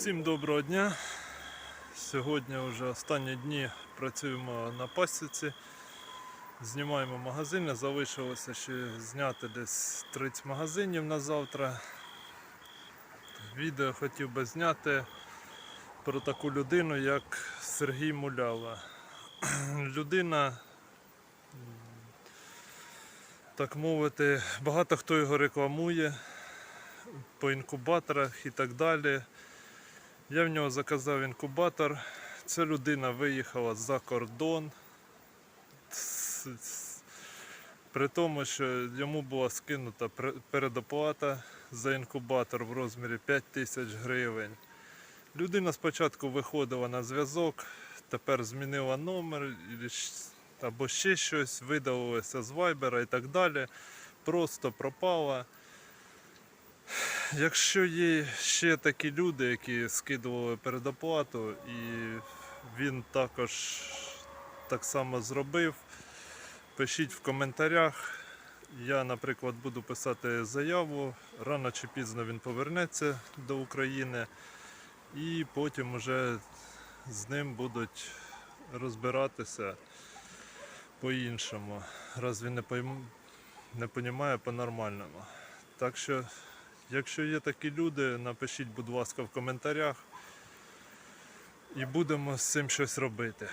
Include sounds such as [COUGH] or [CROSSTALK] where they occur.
Всім доброго дня. Сьогодні вже останні дні працюємо на пасіці. Знімаємо магазини. Залишилося ще зняти десь 30 магазинів на завтра. Відео хотів би зняти про таку людину, як Сергій Мулява. [CLEARS THROAT] Людина, так мовити, багато хто його рекламує по інкубаторах і так далі. Я в нього заказав інкубатор. Ця людина виїхала за кордон. При тому, що йому була скинута передоплата за інкубатор в розмірі 5 тисяч гривень. Людина спочатку виходила на зв'язок, тепер змінила номер або ще щось, видалилася з вайбера і так далі. Просто пропала. Якщо є ще такі люди, які скидували передоплату, і він також так само зробив, пишіть в коментарях. Я, наприклад, буду писати заяву. Рано чи пізно він повернеться до України, і потім уже з ним будуть розбиратися по-іншому, раз він не понімає по-нормальному. Так що Якщо є такі люди, напишіть, будь ласка, в коментарях. І будемо з цим щось робити.